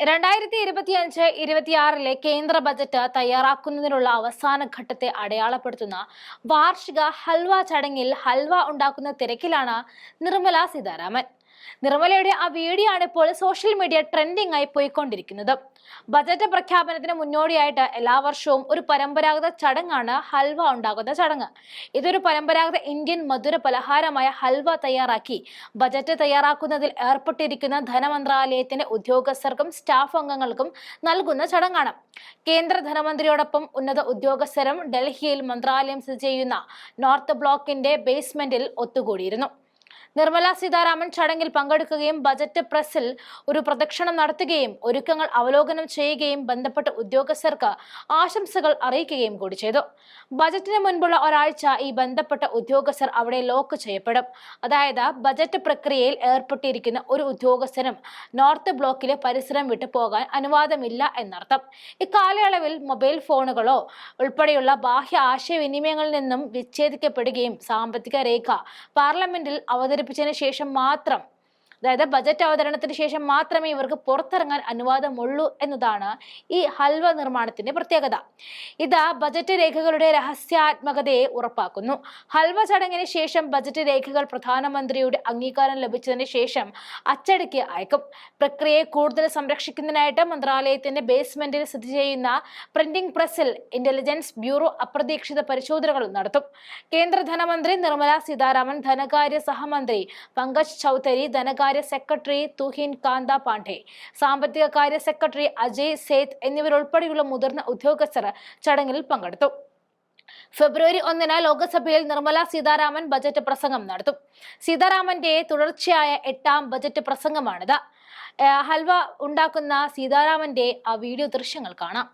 രണ്ടായിരത്തി ഇരുപത്തിയഞ്ച് ഇരുപത്തിയാറിലെ കേന്ദ്ര ബജറ്റ് തയ്യാറാക്കുന്നതിനുള്ള അവസാന ഘട്ടത്തെ അടയാളപ്പെടുത്തുന്ന വാർഷിക ഹൽവ ചടങ്ങിൽ ഹൽവ ഉണ്ടാക്കുന്ന തിരക്കിലാണ് നിർമ്മല സീതാരാമൻ. നിർമ്മലയുടെ ആ വീഡിയോ ആണ് ഇപ്പോൾ സോഷ്യൽ മീഡിയ ട്രെൻഡിംഗ് ആയി പോയിക്കൊണ്ടിരിക്കുന്നത്. ബജറ്റ് പ്രഖ്യാപനത്തിന് മുന്നോടിയായിട്ട് എല്ലാ വർഷവും ഒരു പരമ്പരാഗത ചടങ്ങാണ് ഹൽവ ഉണ്ടാകുന്ന ചടങ്ങ്. ഇതൊരു പരമ്പരാഗത ഇന്ത്യൻ മധുര പലഹാരമായ ഹൽവ തയ്യാറാക്കി ബജറ്റ് തയ്യാറാക്കുന്നതിൽ ഏർപ്പെട്ടിരിക്കുന്ന ധനമന്ത്രാലയത്തിന്റെ ഉദ്യോഗസ്ഥർക്കും സ്റ്റാഫ് അംഗങ്ങൾക്കും നൽകുന്ന ചടങ്ങാണ്. കേന്ദ്ര ധനമന്ത്രിയോടൊപ്പം ഉന്നത ഉദ്യോഗസ്ഥരും ഡൽഹിയിൽ മന്ത്രാലയം സ്ഥിതി ചെയ്യുന്ന നോർത്ത് ബ്ലോക്കിന്റെ ബേസ്മെന്റിൽ ഒത്തുകൂടിയിരുന്നു. നിർമ്മല സീതാരാമൻ ചടങ്ങിൽ പങ്കെടുക്കുകയും ബജറ്റ് പ്രസിൽ ഒരു പ്രദക്ഷിണം നടത്തുകയും ഒരുക്കങ്ങൾ അവലോകനം ചെയ്യുകയും ബന്ധപ്പെട്ട ഉദ്യോഗസ്ഥർക്ക് ആശംസകൾ അറിയിക്കുകയും കൂടി ചെയ്തു. ബജറ്റിന് മുൻപുള്ള ഒരാഴ്ച ഈ ബന്ധപ്പെട്ട ഉദ്യോഗസ്ഥർ അവിടെ ലോക്ക് ചെയ്യപ്പെടും. അതായത് ബജറ്റ് പ്രക്രിയയിൽ ഏർപ്പെട്ടിരിക്കുന്ന ഒരു ഉദ്യോഗസ്ഥനും നോർത്ത് ബ്ലോക്കിലെ പരിസരം വിട്ടു പോകാൻ അനുവാദമില്ല എന്നർത്ഥം. ഇക്കാലയളവിൽ മൊബൈൽ ഫോണുകളോ ഉൾപ്പെടെയുള്ള ബാഹ്യ ആശയവിനിമയങ്ങളിൽ നിന്നും വിച്ഛേദിക്കപ്പെടുകയും സാമ്പത്തിക രേഖ പാർലമെന്റിൽ അവതരിപ്പിച്ചതിന് ശേഷം മാത്രം അതായത് ബജറ്റ് അവതരണത്തിന് ശേഷം മാത്രമേ ഇവർക്ക് പുറത്തിറങ്ങാൻ അനുവാദമുള്ളൂ എന്നതാണ് ഈ ഹൽവ നിർമ്മാണത്തിന്റെ പ്രത്യേകത. ഇത് ബജറ്റ് രേഖകളുടെ രഹസ്യാത്മകതയെ ഉറപ്പാക്കുന്നു. ഹൽവ ചടങ്ങിന് ശേഷം ബജറ്റ് രേഖകൾ പ്രധാനമന്ത്രിയുടെ അംഗീകാരം ലഭിച്ചതിന് ശേഷം അച്ചടിക്ക് അയക്കും. പ്രക്രിയയെ കൂടുതൽ സംരക്ഷിക്കുന്നതിനായിട്ട് മന്ത്രാലയത്തിന്റെ ബേസ്മെന്റിൽ സ്ഥിതി ചെയ്യുന്ന പ്രിന്റിംഗ് പ്രസിൽ ഇന്റലിജൻസ് ബ്യൂറോ അപ്രതീക്ഷിത പരിശോധനകൾ നടത്തും. കേന്ദ്ര ധനമന്ത്രി നിർമ്മല സീതാരാമൻ ധനകാര്യ സഹമന്ത്രി പങ്കജ് ചൌധരി ധനകാര്യ സെക്രട്ടറി തുഹിൻ കാന്ത പാണ്ഡെ സാമ്പത്തിക കാര്യ സെക്രട്ടറി അജയ് സേത്ത് എന്നിവരുൾപ്പെടെയുള്ള മുതിർന്ന ഉദ്യോഗസ്ഥർ ചടങ്ങിൽ പങ്കെടുത്തു. ഫെബ്രുവരി ഒന്നിന് ലോക്സഭയിൽ നിർമ്മല സീതാരാമൻ ബജറ്റ് പ്രസംഗം നടത്തും. സീതാരാമന്റെ തുടർച്ചയായ എട്ടാം ബജറ്റ് പ്രസംഗമാണിത്. ഹൽവ ഉണ്ടാക്കുന്ന സീതാരാമന്റെ ആ വീഡിയോ ദൃശ്യങ്ങൾ കാണാം.